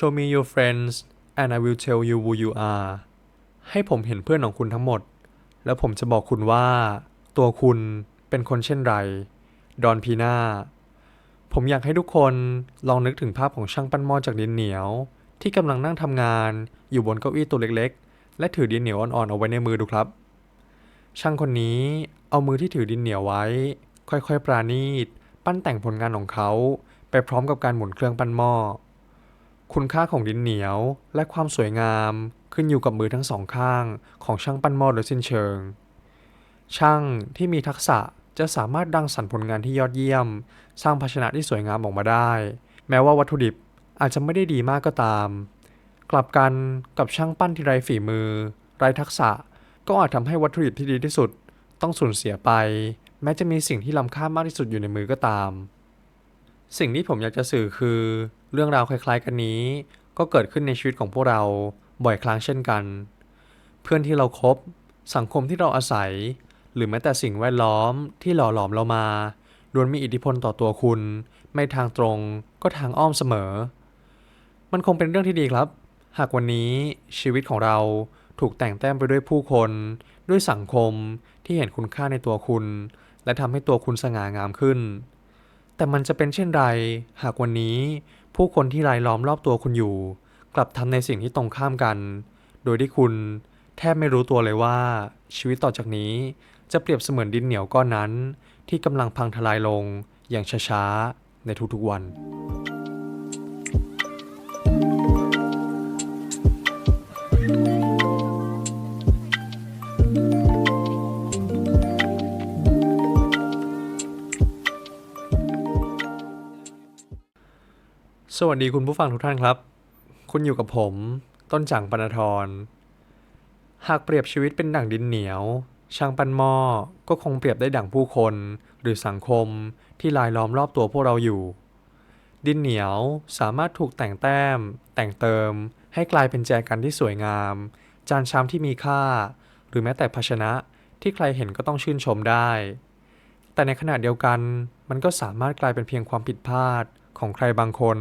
Show me your friends and I will tell you who you are ให้ผมเห็นเพื่อนของคุณทั้งหมด แล้วผมจะบอกคุณว่า ตัวคุณเป็นคนเช่นไร ดอนพีนาผมอยากให้ทุกคนลองนึกถึงภาพของช่างปั้นหม้อจากดินเหนียว ที่กำลังนั่งทำงาน อยู่บนเก้าอี้ตัวเล็กๆ และถือดินเหนียวอ่อนๆเอาไว้ในมือดูครับ ช่างคนนี้เอามือที่ถือดินเหนียวไว้ ค่อยๆ ปราณีต ปั้นแต่งผลงานของเขา ไปพร้อมกับการหมุนเครื่องปั้นหม้อ คุณค่าของดินเหนียว และความสวยงามขึ้นอยู่กับมือทั้งสองข้างของช่างปั้นหม้อโดยสิ้นเชิง ช่างที่มีทักษะจะสามารถดังสรรผลงานที่ยอดเยี่ยม สร้างภาชนะที่สวยงามออกมาได้ แม้ว่าวัตถุดิบอาจจะไม่ได้ดีมากก็ตาม กลับกันกับช่างปั้นที่ไร้ฝีมือ ไร้ทักษะ ก็อาจทำให้วัตถุดิบที่ดีที่สุด ต้องสูญเสียไป แม้จะมีสิ่งที่ล้ำค่ามากที่สุดอยู่ในมือก็ตาม สิ่งที่ผมอยากจะสื่อคือ เรื่องราวคล้ายๆกันนี้ ก็เกิดขึ้นในชีวิตของพวกเราบ่อยครั้งเช่นกัน เพื่อนที่เราครบสังคมที่เราอาศัย หรือแม้แต่สิ่งแวดล้อมที่หล่อหลอมเรามาล้วนมีอิทธิพลต่อตัวคุณ ไม่ทางตรงก็ทางอ้อมเสมอ มันคงเป็นเรื่องที่ดีครับ หากวันนี้ชีวิตของเราถูกแต่งแต้มไปด้วยผู้คน ด้วยสังคมที่เห็นคุณค่าในตัวคุณ และทำให้ตัวคุณสง่างามขึ้น แต่มันจะเป็นเช่นไร หากวันนี้ผู้คนที่รายล้อมรอบตัวคุณอยู่ กลับทำในสิ่งที่ตรงข้ามกัน โดยที่คุณแทบไม่รู้ตัวเลยว่า ชีวิตต่อจากนี้จะเปรียบเสมือนดินเหนียวก้อนนั้น ที่กำลังพังทลายลงอย่างช้าๆในทุกๆวัน สวัสดีคุณผู้ฟังทุกท่านครับ คุณอยู่กับผม ต้นจังปนทร หากเปรียบชีวิตเป็นดั่งดินเหนียว ช่างปั้นหม้อก็คงเปรียบได้ดั่งผู้คน หรือสังคมที่ลายล้อมรอบตัวพวกเราอยู่ ดินเหนียวสามารถถูกแต่งแต้ม แต่งเติม ให้กลายเป็นแจกันที่สวยงาม จานชามที่มีค่า หรือแม้แต่ภาชนะที่ใครเห็นก็ต้องชื่นชมได้ แต่ในขณะเดียวกันมันก็สามารถกลายเป็นเพียงความผิดพลาด ของใครบางคน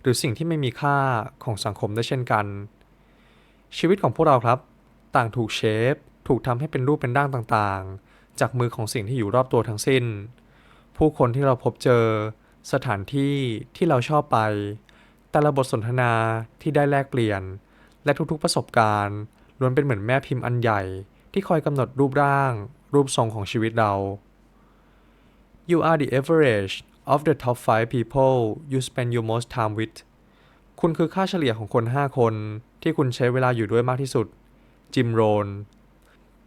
หรือสิ่งที่ไม่มีค่าของสังคมได้เช่นกัน ชีวิตของพวกเราครับ ต่างถูกเชฟ ถูกทำให้เป็นรูปเป็นร่างต่างๆ จากมือของสิ่งที่อยู่รอบตัวทั้งสิ้น ผู้คนที่เราพบเจอ สถานที่ที่เราชอบไป แต่ละบทสนทนาที่ได้แลกเปลี่ยน และทุกๆประสบการณ์ล้วนเป็นเหมือนแม่พิมพ์อันใหญ่ ที่คอยกำหนดรูปร่าง รูปทรงของชีวิตเรา You are the average of the top 5 people you spend your most time with คุณคือค่าเฉลี่ยของคน 5 คน ที่คุณใช้เวลาอยู่ด้วยมากที่สุด จิมโรน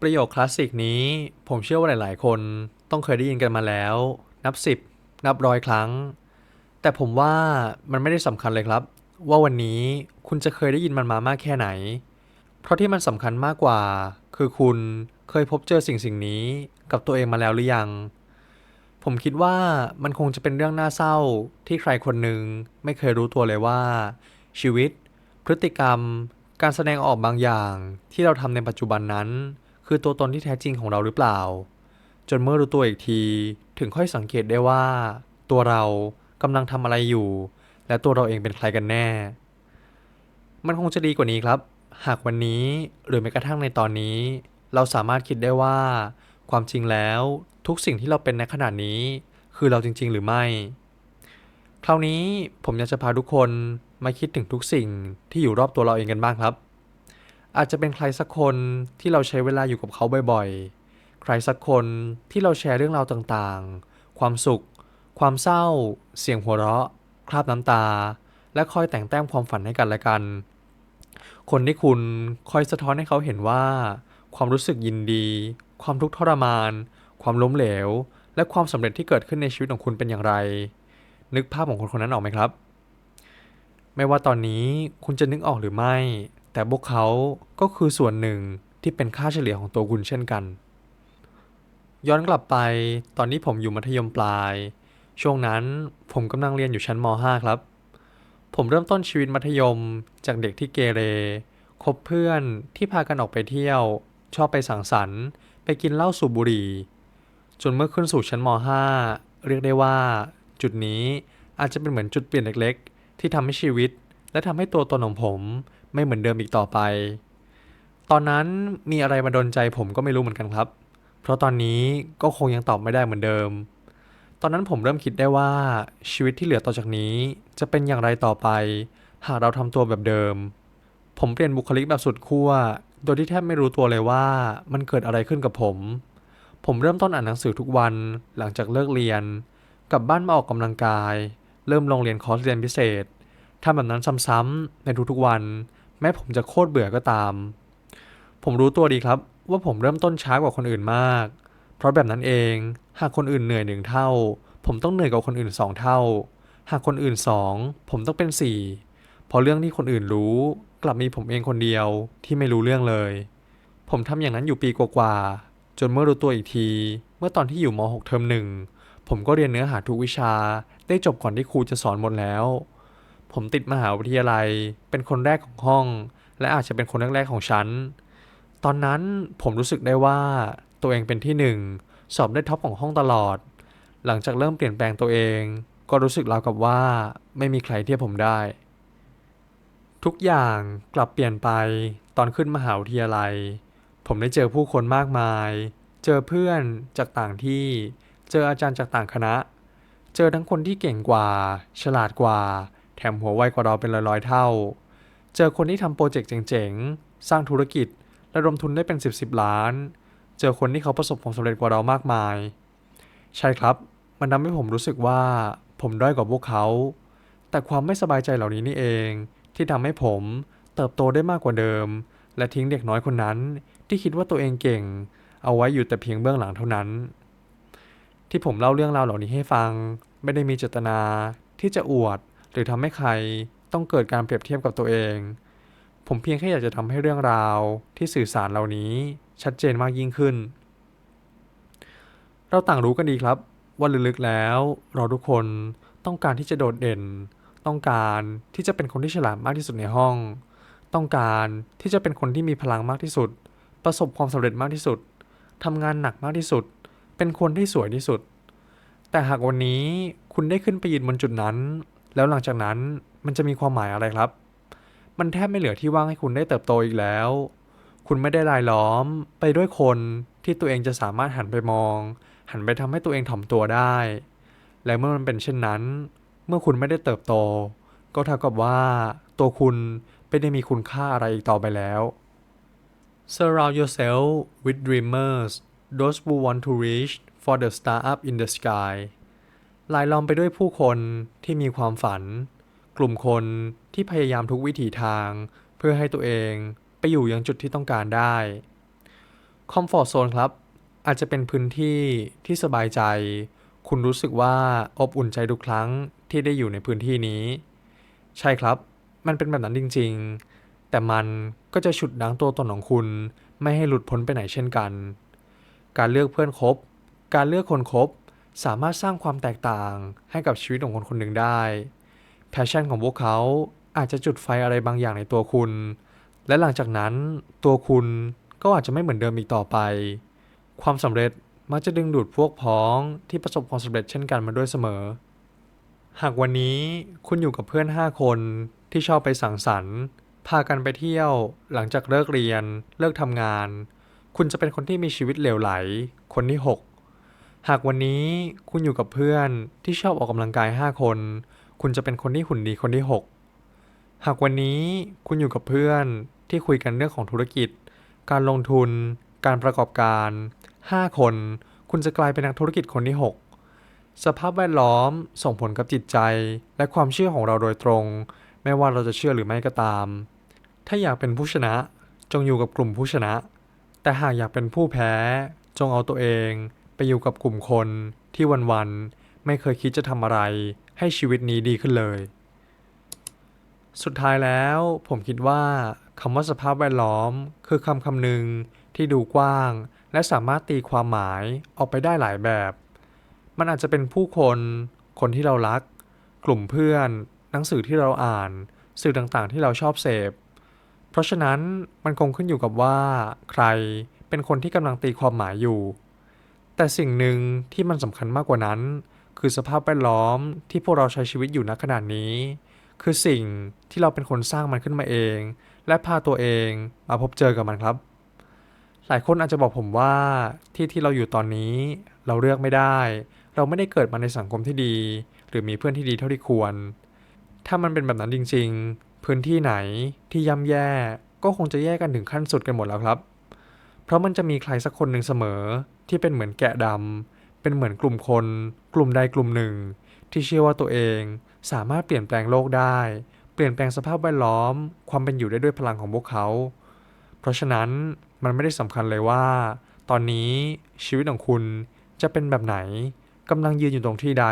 ประโยคคลาสสิกนี้ ผมเชื่อว่าหลาย ๆ คนต้องเคยได้ยินกันมาแล้ว นับ 10 นับร้อยครั้ง แต่ผมว่ามันไม่ได้สำคัญเลยครับ ว่าวันนี้คุณจะเคยได้ยินมันมามากแค่ไหน เพราะที่มันสำคัญมากกว่า คือคุณเคยพบเจอสิ่งสิ่งนี้กับตัวเองมาแล้วหรือยัง ผมคิดว่ามันคงจะเป็นเรื่องน่าเศร้าที่ใครคนหนึ่งไม่เคยรู้ตัวเลยว่า ชีวิต พฤติกรรม การแสดงออกบางอย่างที่เราทำในปัจจุบันนั้น คือตัวตนที่แท้จริงของเราหรือเปล่า จนเมื่อรู้ตัวอีกทีถึงค่อยสังเกตได้ว่า ตัวเรากำลังทำอะไรอยู่ และตัวเราเองเป็นใครกันแน่ มันคงจะดีกว่านี้ครับ หากวันนี้หรือแม้กระทั่งในตอนนี้ เราสามารถคิดได้ว่า ความจริงแล้วทุกสิ่งที่เราเป็นในขณะนี้ คือเราจริง ๆ หรือไม่ คราวนี้ผมอยากจะพาทุกคนมาคิดถึงทุกสิ่งที่อยู่รอบตัวเราเองกันบ้างครับ อาจจะเป็นใครสักคนที่เราใช้เวลาอยู่กับเขาบ่อยๆ ใครสักคนที่เราแชร์เรื่องราวต่างๆ ความสุข ความเศร้า เสียงหัวเราะ คราบน้ำตา และคอยแต่งแต้มความฝันให้กันและกัน คนที่คุณคอยสะท้อนให้เขาเห็นว่า ความรู้สึกยินดี ความทุกข์ทรมาน ความล้มเหลว และความสำเร็จที่เกิดขึ้นในชีวิตของคุณเป็นอย่างไร นึกภาพของคนคนนั้นออกไหมครับ ไม่ว่าตอนนี้คุณจะนึกออกหรือไม่ แต่พวกเขาก็คือส่วนหนึ่งที่เป็นค่าเฉลี่ยของตัวคุณเช่นกัน ย้อนกลับไปตอนนี้ผมอยู่มัธยมปลาย ช่วงนั้นผมกำลังเรียนอยู่ชั้นม .5 ครับ ผมเริ่มต้นชีวิตมัธยมจากเด็กที่เกเรคบเพื่อนที่พากันออกไปเที่ยว ชอบไปสังสรรค์ ไปกินเหล้าสูบบุหรี่ จนเมื่อขึ้นสู่ชั้นม .5 เรียกได้ว่าจุดนี้อาจจะเป็นเหมือนจุดเปลี่ยนเล็กๆ ที่ทำให้ชีวิต และทำให้ตัวตนของผมไม่เหมือนเดิมอีกต่อไป ตอนนั้นมีอะไรมาดนใจผมก็ไม่รู้เหมือนกันครับ เพราะตอนนี้ก็คงยังตอบไม่ได้เหมือนเดิม ตอนนั้นผมเริ่มคิดได้ว่าชีวิตที่เหลือต่อจากนี้ จะเป็นอย่างไรต่อไป หากเราทำตัวแบบเดิม ผมเปลี่ยนบุคลิกแบบสุดขั้ว โดยที่แทบไม่รู้ตัวเลยว่ามันเกิดอะไรขึ้นกับผม ผมเริ่มต้นอ่านหนังสือทุกวันหลังจากเลิกเรียน กลับบ้านมาออกกำลังกาย เริ่มลงเรียนคอร์สเรียนพิเศษทำแบบนั้นซ้ำๆในทุกๆวัน แม้ผมจะโคตรเบื่อก็ตาม ผมรู้ตัวดีครับว่าผมเริ่มต้นช้ากว่าคนอื่นมาก เพราะแบบนั้นเองหากคนอื่นเหนื่อยหนึ่งเท่า ผมต้องเหนื่อยกว่าคนอื่นสองเท่า หากคนอื่นสองผมต้องเป็นสี่เพราะเรื่องที่คนอื่นรู้ กลับมีผมเองคนเดียวที่ไม่รู้เรื่องเลย ผมทำอย่างนั้นอยู่ปีกว่าๆจนเมื่อรู้ตัวอีกที เมื่อตอนที่อยู่ม .6 เทอมหนึ่งผมก็เรียนเนื้อหาทุกวิชา ได้จบก่อนที่ครูจะสอนหมดแล้ว ผมติดมหาวิทยาลัย เป็นคนแรกของห้อง และอาจจะเป็นคนแรกๆของชั้น ตอนนั้นผมรู้สึกได้ว่าตัวเองเป็นที่หนึ่งสอบได้ท็อปของห้องตลอด หลังจากเริ่มเปลี่ยนแปลงตัวเอง ก็รู้สึกราวกับว่าไม่มีใครเทียบผมได้ ทุกอย่างกลับเปลี่ยนไปตอนขึ้นมหาวิทยาลัย ผมได้เจอผู้คนมากมาย เจอเพื่อนจากต่างที่ เจออาจารย์จากต่างคณะ เจอทั้งคนที่เก่งกว่า ฉลาดกว่า แถมหัวไวกว่าเราเป็นร้อยๆเท่า เจอคนที่ทำโปรเจกต์เจ๋งๆ สร้างธุรกิจระดมทุนได้เป็น 10บสล้าน เจอคนที่เขาประสบความสำเร็จกว่าเรามากมาย ใช่ครับ มันทำให้ผมรู้สึกว่าผมด้อยกว่าพวกเขา แต่ความไม่สบายใจเหล่านี้นี่เอง ที่ทำให้ผมเติบโตได้มากกว่าเดิม และทิ้งเด็กน้อยคนนั้น ที่คิดว่าตัวเองเก่ง เอาไว้อยู่แต่เพียงเบื้องหลังเท่านั้น ที่ผมเล่าเรื่องราวเหล่านี้ให้ฟัง ไม่ได้มีเจตนาที่จะอวด หรือทำให้ใครต้องเกิดการเปรียบเทียบกับตัวเอง ผมเพียงแค่อยากจะทำให้เรื่องราวที่สื่อสารเหล่านี้ชัดเจนมากยิ่งขึ้น เราต่างรู้กันดีครับ ว่าลึกๆแล้ว เราทุกคนต้องการที่จะโดดเด่น ต้องการที่จะเป็นคนที่ฉลาดมากที่สุดในห้อง ต้องการที่จะเป็นคนที่มีพลังมากที่สุด ประสบความสำเร็จมากที่สุดทำงานหนักมากที่สุด เป็นคนที่สวยที่สุด แต่หากวันนี้คุณได้ขึ้นไปยืนบนจุดนั้น แล้วหลังจากนั้นมันจะมีความหมายอะไรครับ มันแทบไม่เหลือที่ว่างให้คุณได้เติบโตอีกแล้ว คุณไม่ได้รายล้อมไปด้วยคนที่ตัวเองจะสามารถหันไปมอง หันไปทำให้ตัวเองถ่อมตัวได้ และเมื่อมันเป็นเช่นนั้น เมื่อคุณไม่ได้เติบโต ก็เท่ากับว่า ตัวคุณไม่ได้มีคุณค่าอะไรอีกต่อไปแล้ว Surround yourself with dreamers those who want to reach for the star up in the sky ลายล้อมไปด้วยผู้คนที่มีความฝัน กลุ่มคนที่พยายามทุกวิถีทาง เพื่อให้ตัวเองไปอยู่ยังจุดที่ต้องการได้คอมฟอร์ z โซนครับ อาจจะเป็นพื้นที่ที่สบายใจ คุณรู้สึกว่าอบอุ่นใจทุกครั้ง ที่ได้อยู่ในพื้นที่นี้ ใช่ครับ มันเป็นแบบนั้นจริง ๆ แต่มันก็จะฉุดดังตัวตนของคุณไม่ให้หลุดพ้นไปไหนเช่นกัน การเลือกเพื่อนคบ การเลือกคนคบ สามารถสร้างความแตกต่างให้กับชีวิตของคนคนหนึ่งได้ แพชชั่นของพวกเขาอาจจะจุดไฟอะไรบางอย่างในตัวคุณ และหลังจากนั้นตัวคุณก็อาจจะไม่เหมือนเดิมอีกต่อไป ความสำเร็จมักจะดึงดูดพวกพ้องที่ประสบความสำเร็จเช่นกันมาด้วยเสมอ หากวันนี้คุณอยู่กับเพื่อน 5 คนที่ชอบไปสังสรรค์ พากันไปเที่ยว หลังจากเลิกเรียน เลิกทำงาน คุณจะเป็นคนที่มีชีวิตเหลวไหล คนที่ 6 หากวันนี้คุณอยู่กับเพื่อนที่ชอบออกกำลังกาย 5 คน คุณจะเป็นคนที่หุ่นดีคนที่ 6 หากวันนี้คุณอยู่กับเพื่อนที่คุยกันเรื่องของธุรกิจ การลงทุน การประกอบการ 5 คน คุณจะกลายเป็นนักธุรกิจคนที่ 6 สภาพแวดล้อมส่งผลกับจิตใจ และความเชื่อของเราโดยตรง ไม่ว่าเราจะเชื่อหรือไม่ก็ตาม ถ้าอยากเป็นผู้ชนะ จงอยู่กับกลุ่มผู้ชนะ แต่หากอยากเป็นผู้แพ้ จงเอาตัวเอง ไปอยู่กับกลุ่มคนที่วันๆไม่เคยคิดจะทำอะไร ให้ชีวิตนี้ดีขึ้นเลย สุดท้ายแล้วผมคิดว่าคำว่าสภาพแวดล้อม คือคำคำหนึ่งที่ดูกว้าง และสามารถตีความหมายออกไปได้หลายแบบ มันอาจจะเป็นผู้คนคนที่เรารัก กลุ่มเพื่อน หนังสือที่เราอ่าน สื่อต่างๆที่เราชอบเสพ เพราะฉะนั้นมันคงขึ้นอยู่กับว่า ใครเป็นคนที่กำลังตีความหมายอยู่ แต่สิ่งหนึ่งที่มันสำคัญมากกว่านั้น คือสภาพแวดล้อมที่พวกเราใช้ชีวิตอยู่ณขณะนี้ คือสิ่งที่เราเป็นคนสร้างมันขึ้นมาเอง และพาตัวเองมาพบเจอกับมันครับหลายคนอาจจะบอกผมว่าที่ที่เราอยู่ตอนนี้เราเลือกไม่ได้ เราไม่ได้เกิดมาในสังคมที่ดี หรือมีเพื่อนที่ดีเท่าที่ควร ถ้ามันเป็นแบบนั้นจริง ๆ พื้นที่ไหนที่ย่ำแย่ก็คงจะแย่กันถึงขั้นสุดกันหมดแล้วครับ เพราะมันจะมีใครสักคนหนึ่งเสมอที่เป็นเหมือนแกะดำเป็นเหมือนกลุ่มคน กลุ่มใดกลุ่มหนึ่ง ที่เชื่อว่าตัวเองสามารถเปลี่ยนแปลงโลกได้ เปลี่ยนแปลงสภาพแวดล้อม ความเป็นอยู่ได้ด้วยพลังของพวกเขา เพราะฉะนั้นมันไม่ได้สำคัญเลยว่า ตอนนี้ชีวิตของคุณจะเป็นแบบไหน กำลังยืนอยู่ตรงที่ใด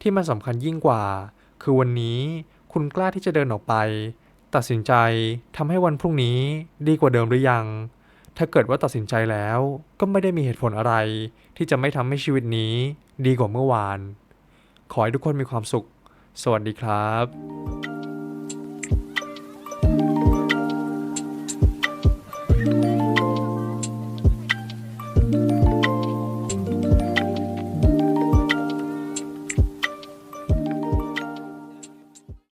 ที่มันสำคัญยิ่งกว่า คือวันนี้คุณกล้าที่จะเดินออกไป ตัดสินใจทำให้วันพรุ่งนี้ดีกว่าเดิมหรือยัง ถ้าเกิดว่าตัดสินใจแล้วก็ไม่ได้มีเหตุผลอะไร ที่จะไม่ทำให้ชีวิตนี้ดีกว่าเมื่อวาน ขอให้ทุกคนมีความสุข สวัสดีครับ